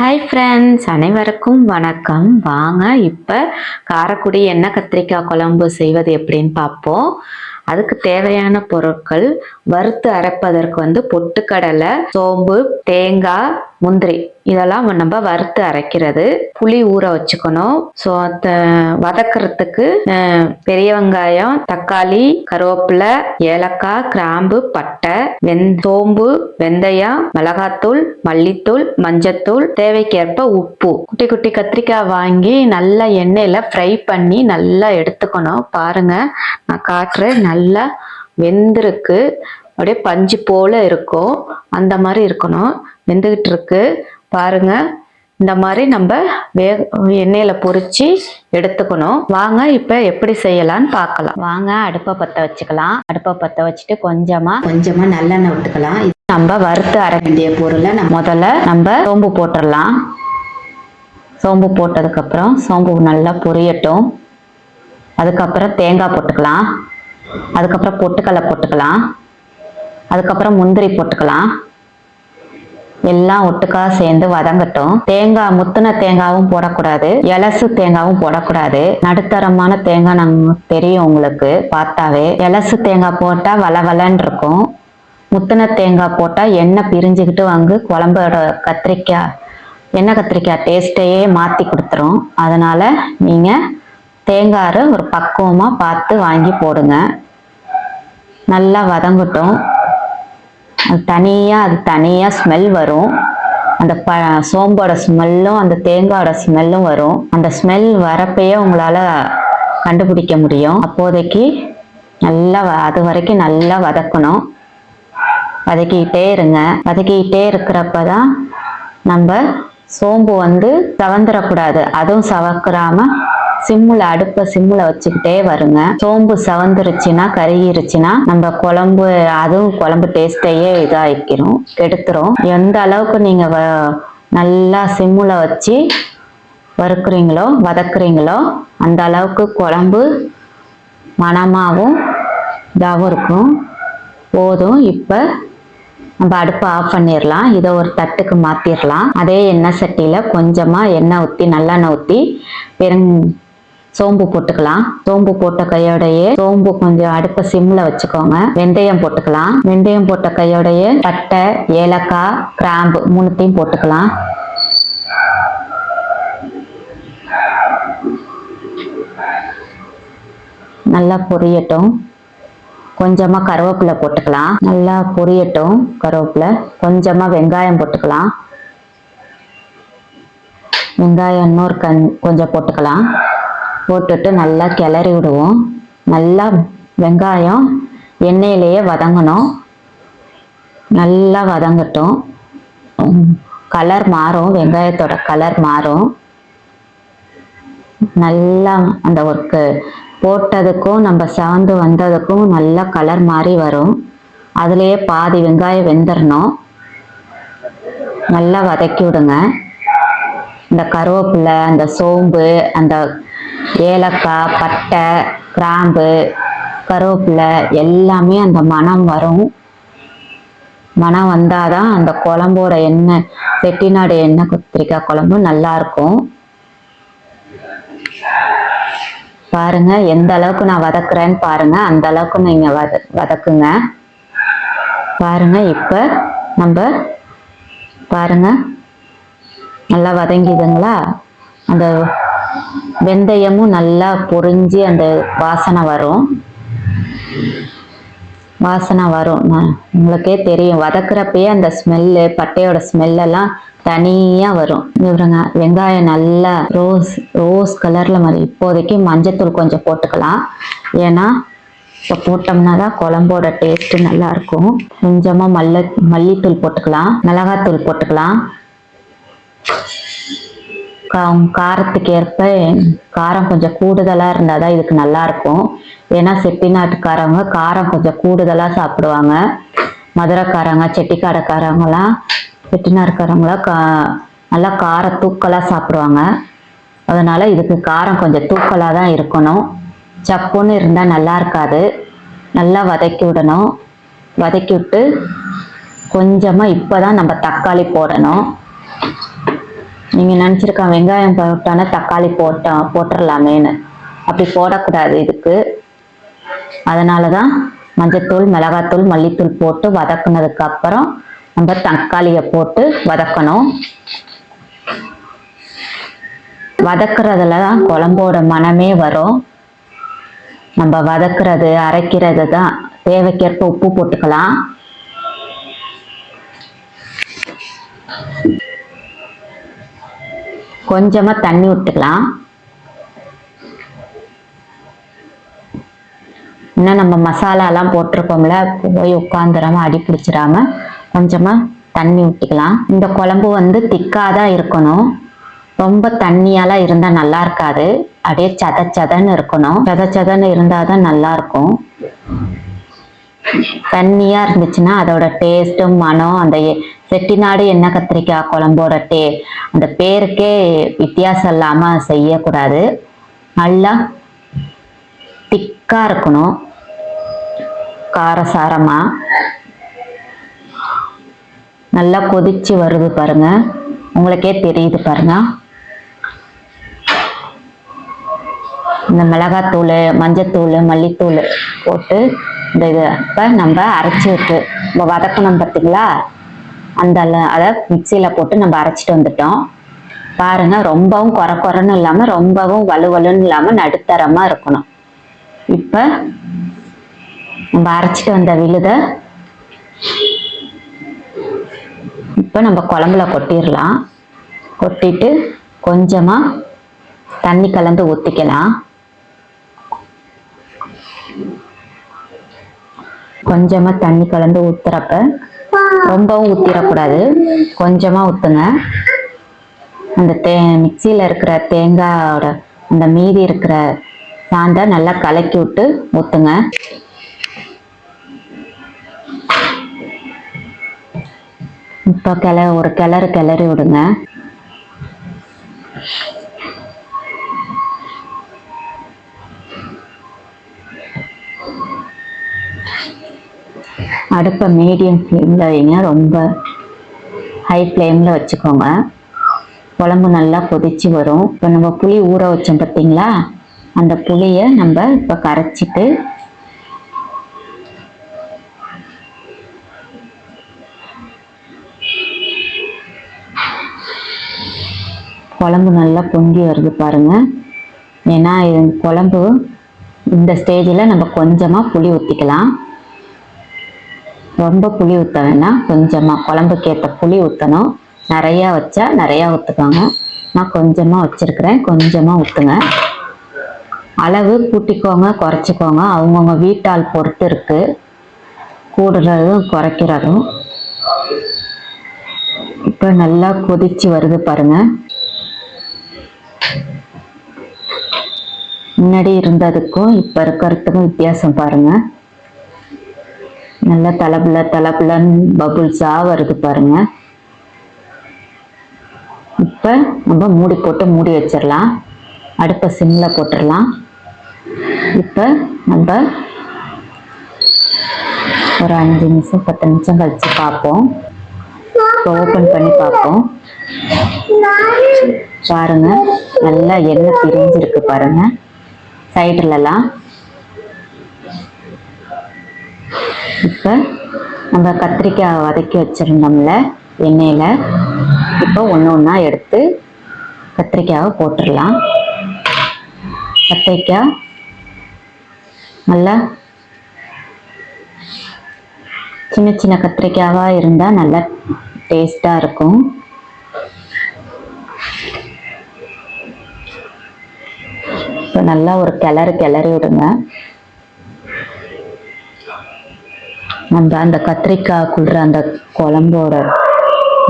Hi friends அனைவருக்கும் வணக்கம். வாங்க இப்போ காரக்குடி எண்ணெய் கத்திரிக்காய் குழம்பு செய்வது எப்படின்னு பார்ப்போம். அதுக்கு தேவையான பொருட்கள் வறுத்து அரைப்பதற்கு வந்து பொட்டுக்கடலை சோம்பு தேங்காய் முந்திரி. இதெல்லாம் நம்ம வறுத்து அரைக்கிறது. புளி ஊற வச்சுக்கணும். ஸோ வதக்கிறதுக்கு பெரிய வெங்காயம் தக்காளி கருவேப்பிலை ஏலக்காய் கிராம்பு பட்டை வெந் சோம்பு வெந்தயம் மிளகாத்தூள் மல்லித்தூள் மஞ்சத்தூள் தேவைக்கேற்ப உப்பு. குட்டி குட்டி கத்திரிக்காய் வாங்கி நல்லா எண்ணெயில் ஃப்ரை பண்ணி நல்லா எடுத்துக்கணும். பாருங்க நான் காட்டுறேன். நல்லா வெந்திருக்கு. அப்படியே பஞ்சு போல் இருக்கும். அந்த மாதிரி இருக்கணும். வெந்துக்கிட்டு இருக்கு. பாருங்க. இந்த மாதிரி நம்ம வே எண்ணெயில் பொறிச்சு எடுத்துக்கணும். வாங்க இப்போ எப்படி செய்யலாம்னு பார்க்கலாம். வாங்க அடுப்பை பற்ற வச்சுக்கலாம். அடுப்பை பற்ற வச்சுட்டு கொஞ்சமாக கொஞ்சமாக நல்லெண்ணெய் விட்டுக்கலாம் நம்ம வறுத்து அர வேண்டிய பொருளை நம்ம முதல்ல நம்ம சோம்பு போட்டுடலாம். சோம்பு போட்டதுக்கப்புறம் சோம்பு நல்லா பொரியட்டும். அதுக்கப்புறம் தேங்காய் போட்டுக்கலாம். அதுக்கப்புறம் பொட்டுக்கடலை போட்டுக்கலாம். அதுக்கப்புறம் முந்திரி போட்டுக்கலாம். எல்லாம் ஒட்டுக்கா சேர்ந்து வதங்கட்டும். தேங்காய் முத்துன தேங்காவும் போடக்கூடாது. எலசு தேங்காவும் போடக்கூடாது. நடுத்தரமான தேங்காய் நம்ம தெரியும் உங்களுக்கு பார்த்தாவே. எலசு தேங்காய் போட்டா வளவலன்னு இருக்கும் முத்துன தேங்காய் போட்டா எண்ணெய் பிரிஞ்சுக்கிட்டு வந்து குழம்போட கத்திரிக்காய் எண்ணெய் கத்திரிக்காய் டேஸ்ட்டையே மாற்றி கொடுத்துரும். அதனால நீங்கள் தேங்காய் ஒரு பக்குவமாக பார்த்து வாங்கி போடுங்க. நல்லா வதங்கட்டும். அது தனியாக அது தனியாக ஸ்மெல் வரும். அந்த ப சோம்போட ஸ்மெல்லும் அந்த தேங்காயோட ஸ்மெல்லும் வரும். அந்த ஸ்மெல் வரப்பையே உங்களால் கண்டுபிடிக்க முடியும். அப்போதைக்கு நல்லா வ- அது வரைக்கும் நல்லா வதக்கணும். வதக்கிக்கிட்டே இருங்க. வதக்கிக்கிட்டே இருக்கிறப்ப தான் நம்ம சோம்பு வந்து சவந்துடக்கூடாது அதுவும் சவக்கிறாமல் சிம்முல அடுப்பை சிம்முல வச்சுக்கிட்டே வருங்க. சோம்பு சவந்துருச்சுன்னா கருகிருச்சுன்னா நம்ம குழம்பு அதுவும் குழம்பு டேஸ்ட்டையே இதாகிக்கிறோம் கெடுத்துரும். எந்த அளவுக்கு நீங்க வ- நல்லா சிம்முல வச்சு வறுக்குறீங்களோ வதக்குறீங்களோ அந்த அளவுக்கு குழம்பு மணமாகவும் இதாகவும் இருக்கும். போதும். இப்போ நம்ம அடுப்பை ஆஃப் பண்ணிடலாம் இதை ஒரு தட்டுக்கு மாற்றிடலாம் அதே எண்ணெய் சட்டியில் கொஞ்சமாக எண்ணெய் ஊற்றி நல்லெண்ணெய் ஊற்றி பெருங் சோம்பு போட்டுக்கலாம். சோம்பு போட்ட கையோடையே சோம்பு கொஞ்சம் அடுப்பை சிம்ல வச்சுக்கோங்க. வெந்தயம் போட்டுக்கலாம். வெந்தயம் போட்ட கையோடையே பட்டை ஏலக்காய் கிராம்பு மூணுத்தையும் போட்டுக்கலாம். நல்லா பொரியட்டும். கொஞ்சமாக கருவேப்பிலை போட்டுக்கலாம். நல்லா பொரியட்டும் கருவேப்பிலை. கொஞ்சமாக வெங்காயம் போட்டுக்கலாம். வெங்காயம் இன்னொரு கண் கொஞ்சம் போட்டுக்கலாம். போட்டுட்டு நல்லா கிளறி விடுவோம். நல்லா வெங்காயம் எண்ணெயிலேயே வதங்கணும். நல்லா வதங்கட்டும். கலர் மாறும். வெங்காயத்தோட கலர் மாறும். நல்லா அந்த ஒர்க்கு போட்டதுக்கும் நம்ம சவந்து வந்ததுக்கும் நல்லா கலர் மாறி வரும். அதுலேயே பாதி வெங்காயம் வெந்துடணும் நல்லா வதக்கி விடுங்க. இந்த கருவேப்பிலை அந்த சோம்பு அந்த ஏலக்காய் பட்டை கிராம்பு கருவேப்பிலை எல்லாமே அந்த மனம் வரும். மனம் வந்தாதான் அந்த குழம்போட எண்ணெய் செட்டிநாடு எண்ணெய் கத்திரிக்காய் குழம்பு நல்லா இருக்கும். பாருங்க எந்த அளவுக்கு நான் வதக்குறேன்னு பாருங்க. அந்த அளவுக்கு நீங்க வத வதக்குங்க. பாருங்க இப்ப நம்ம பாருங்க. நல்லா வதங்கிதுங்களா? அந்த வெந்தயமும் நல்லா பொரிஞ்சு அந்த வாசனை வரும். வாசனை வரும். நான் உங்களுக்கே தெரியும். வதக்குறப்பயே அந்த ஸ்மெல்லு பட்டையோட ஸ்மெல்லெல்லாம் தனியாக வரும். இவருங்க வெங்காயம் நல்லா ரோஸ் ரோஸ் கலரில் மாதிரி இப்போதைக்கு மஞ்சத்தூள் கொஞ்சம் போட்டுக்கலாம். ஏன்னா இப்போ போட்டோம்னா தான் குழம்போட டேஸ்ட்டு நல்லா இருக்கும். கொஞ்சமாக மல்ல மல்லித்தூள் போட்டுக்கலாம். மிளகாத்தூள் போட்டுக்கலாம். காரத்துக்கேற்ப காரத்துக்கு ஏற்ப காரம் கொஞ்சம் கூடுதலாக இருந்தால் தான் இதுக்கு நல்லா இருக்கும். ஏன்னா செட்டிநாட்டுக்காரவங்க காரம் கொஞ்சம் கூடுதலாக சாப்பிடுவாங்க. மதுரைக்காரங்க செட்டிக்காரக்காரங்களாம் செட்டிநாடுக்காரங்களாம் கா நல்லா கார தூக்கலாக சாப்பிடுவாங்க. அதனால இதுக்கு காரம் கொஞ்சம் தூக்கலாக தான் இருக்கணும். சப்புன்னு இருந்தால் நல்லா இருக்காது. நல்லா வதக்கி விடணும். வதக்கி விட்டு கொஞ்சமாக இப்போ தான் நம்ம தக்காளி போடணும். நீங்கள் நினச்சிருக்க வெங்காயம் போட்டானா தக்காளி போட்டா போட்டுடலாமேன்னு அப்படி போடக்கூடாது இதுக்கு. அதனால தான் மஞ்சத்தூள் மிளகாத்தூள் மல்லித்தூள் போட்டு வதக்குனதுக்கு அப்புறம் நம்ம தக்காளியை போட்டு வதக்கணும். வதக்குறதுல தான் குழம்போட மனமே வரும். நம்ம வதக்குறது அரைக்கிறது தான். தேவைக்கேற்ப உப்பு போட்டுக்கலாம். கொஞ்சமா தண்ணி விட்டுக்கலாம் இன்னும் நம்ம மசாலாலாம் போட்டிருக்கோம்ல போய் உட்காந்துடாம அடி பிடிச்சிடாம கொஞ்சமா தண்ணி விட்டுக்கலாம் இந்த குழம்பு வந்து திக்காக தான் இருக்கணும். ரொம்ப தண்ணியாலாம் இருந்தால் நல்லா இருக்காது. அப்படியே சத சதன்னு இருக்கணும். சத சதன்னு இருந்தால் தான் நல்லா இருக்கும். தண்ணியாக இருந்துச்சுன்னா அதோட டேஸ்ட்டும் மனம் அந்த செட்டிநாடு எண்ணெய் கத்திரிக்காய் குழம்பு டே அந்த பேருக்கே வித்தியாசம் இல்லாமல் செய்யக்கூடாது. நல்லா திக்காக இருக்கணும். காரசாரமாக நல்லா கொதிச்சு வருது பாருங்க. உங்களுக்கே தெரியுது பாருங்க. இந்த மிளகாத்தூள் மஞ்சத்தூள் மல்லித்தூள் போட்டு இந்த இது இப்போ நம்ம அரைச்சி விட்டு நம்ம வதக்கணும் பார்த்தீங்களா அந்த ல- அதை மிக்சியில் போட்டு நம்ம அரைச்சிட்டு வந்துட்டோம். பாருங்க ரொம்பவும் குறை குறைன்னு இல்லாமல் ரொம்பவும் வலுவலுன்னு இல்லாமல் நடுத்தரமாக இருக்கணும். இப்போ நம்ம அரைச்சிட்டு வந்த விழுதை இப்போ நம்ம குழம்புல கொட்டிடலாம். கொட்டிட்டு கொஞ்சமாக தண்ணி கலந்து ஊற்றிக்கலாம் கொஞ்சமாக தண்ணி கலந்து ஊற்றுறப்ப ரொம்பவும் ஊற்றிடக்கூடாது கொஞ்சமாக ஊற்றுங்க அந்த தே மிக்சியில் இருக்கிற தேங்காயோட அந்த மீதி இருக்கிற சாந்தை நல்லா கலக்கி விட்டு ஊற்றுங்க இப்போ கிள ஒரு கிளறு கிளறி விடுங்க. அடுப்பை மீடியம் ஃப்ளேமில் வைங்க. ரொம்ப ஹை ஃப்ளேமில் வச்சுக்கோங்க. குழம்பு நல்லா கொதிச்சு வரும். இப்போ நம்ம புளி ஊற வச்சோம் பார்த்தீங்களா அந்த புளியை நம்ம இப்போ கரைச்சிட்டு குழம்பு நல்லா பொங்கி வருது பாருங்க. ஏன்னா இது குழம்பு இந்த ஸ்டேஜில் நம்ம கொஞ்சமாக புளி ஊற்றிக்கலாம் ரொம்ப புளி ஊற்ற வேணாம் கொஞ்சமாக குழம்புக்கு ஏற்ற புளி ஊற்றணும் நிறையா வச்சா நிறையா ஊற்றுக்கோங்க நான் கொஞ்சமாக வச்சுருக்கிறேன். கொஞ்சமாக ஊற்றுங்க அளவு கூட்டிக்கோங்க. குறைச்சிக்கோங்க. அவங்கவுங்க வீட்டால் பொறுத்து இருக்குது கூடுறதும் குறைக்கிறதும். இப்போ நல்லா கொதிச்சு வருது பாருங்க. முன்னாடி இருந்ததுக்கும் இப்போ இருக்கிறதுக்கும் வித்தியாசம் பாருங்கள் நல்லா தலபுல தலபுலன்னு பபுள்ஸாக வருது பாருங்க. இப்போ நம்ம மூடி போட்டு மூடி வச்சிடலாம். அடுப்பை சிம்மில் போட்டுடலாம். இப்போ நம்ம ஒரு அஞ்சு நிமிஷம் பத்து நிமிஷம் கழிச்சு பார்ப்போம். இப்போ ஓப்பன் பண்ணி பார்ப்போம். பாருங்க நல்லா எண்ணெய் பிரிஞ்சிருக்கு பாருங்க. சைடுலலாம் இப்போ நம்ம கத்திரிக்காய் வதக்கி வச்சிருந்தோம்ல எண்ணெயில். இப்போ ஒன்று ஒன்றா எடுத்து கத்திரிக்காயை போட்டுடலாம். கத்திரிக்காய் நல்லா சின்ன சின்ன கத்திரிக்காவாக இருந்தால் நல்லா டேஸ்ட்டாக இருக்கும். இப்போ நல்லா ஒரு கிளறு கிளறி விடுங்க. நம்ம அந்த கத்திரிக்காய்க்குள்ள அந்த குழம்போட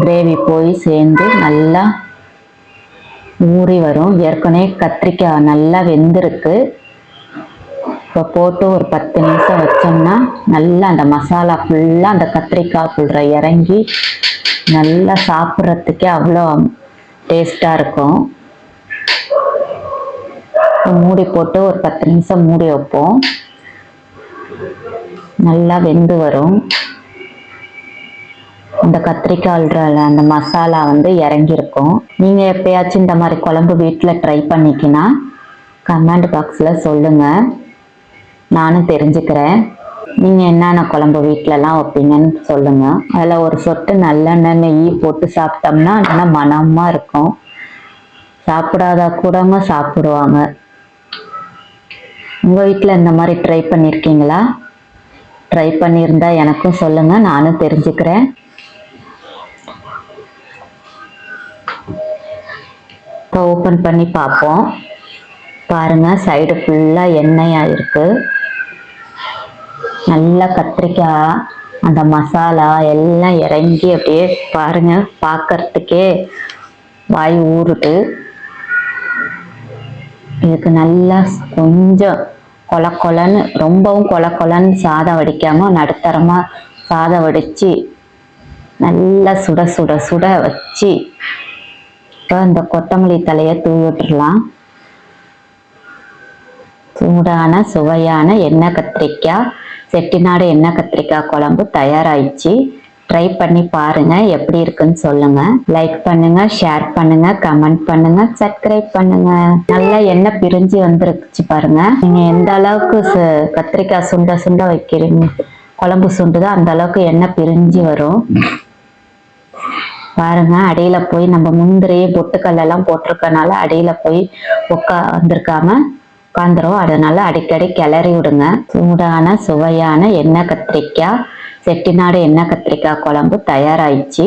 கிரேவி போய் சேர்ந்து நல்லா ஊறி வரும். ஏற்கனவே கத்திரிக்காய் நல்லா வெந்திருக்கு. இப்போ போட்டு ஒரு பத்து நிமிஷம் வச்சோம்னா நல்லா அந்த மசாலா ஃபுல்லாக அந்த கத்திரிக்காய்க்குள்ள இறங்கி நல்லா சாப்பிட்றதுக்கே அவ்வளோ டேஸ்ட்டாக இருக்கும். மூடி போட்டு ஒரு பத்து நிமிஷம் மூடி வைப்போம். நல்லா வெந்து வரும். இந்த கத்திரிக்காய்ல அந்த மசாலா வந்து இறங்கியிருக்கும். நீங்கள் எப்பயாச்சும் இந்த மாதிரி குழம்பு வீட்டில் ட்ரை பண்ணிக்கினா கமெண்ட் பாக்ஸில் சொல்லுங்கள் நானும் தெரிஞ்சுக்கிறேன். நீங்கள் என்னென்ன குழம்பு வீட்டிலலாம் வைப்பீங்கன்னு சொல்லுங்கள் அதில் ஒரு சொட்டு நல்லெண்ணெய் நெய் போட்டு சாப்பிட்டோம்னா நல்லா மனமாக இருக்கும். சாப்பிடாத கூடவங்க சாப்பிடுவாங்க. உங்கள் வீட்டில் இந்த மாதிரி ட்ரை பண்ணியிருக்கீங்களா ட்ரை பண்ணியிருந்தா எனக்கும் சொல்லுங்கள் நானும் தெரிஞ்சுக்கிறேன். இப்போ ஓப்பன் பண்ணி பார்ப்போம். பாருங்க சைடு ஃபுல்லாக எண்ணெயாக இருக்கு. நல்லா கத்திரிக்காய் அந்த மசாலா எல்லாம் இறங்கி அப்படியே பாருங்க பார்க்கறதுக்கே வாய் ஊறுது. இதுக்கு நல்லா கொஞ்சம் கொல கொலன்னு ரொம்பவும் கொல கொலன்னு சாதம் வடிக்காம நடுத்தரமா சாதம் வடிச்சு நல்லா சுட சுட சுட வச்சு இப்போ இந்த கொத்தமல்லி தலையை தூவி விட்டுடலாம் சூடான சுவையான எண்ணெய் கத்திரிக்காய் செட்டிநாடு எண்ணெய் கத்திரிக்காய் குழம்பு தயாராயிடுச்சு. ட்ரை பண்ணி பாருங்க எப்படி இருக்குன்னு சொல்லுங்க. லைக் பண்ணுங்க ஷேர் பண்ணுங்க கமெண்ட் பண்ணுங்க சப்ஸ்கிரைப் பண்ணுங்க. நல்லா எண்ணெய் பிரிஞ்சு வந்துருச்சு பாருங்க. நீங்க எந்த அளவுக்கு சு- கத்திரிக்காய் சுண்ட சுண்ட வைக்கிறீங்க குழம்பு சுண்டுதோ அந்த அளவுக்கு எண்ணெய் பிரிஞ்சு வரும். பாருங்க அடியில போய் நம்ம முந்திரையே பொட்டுக்கல் எல்லாம் போட்டிருக்கனால அடியில போய் உட்கா வந்திருக்காம உட்காந்துரும் அதனால அடிக்கடி கிளறி விடுங்க. சூடான சுவையான எண்ணெய் கத்திரிக்காய். செட்டிநாடு எண்ணெய் கத்திரிக்காய் குழம்பு தயாராயிடுச்சு.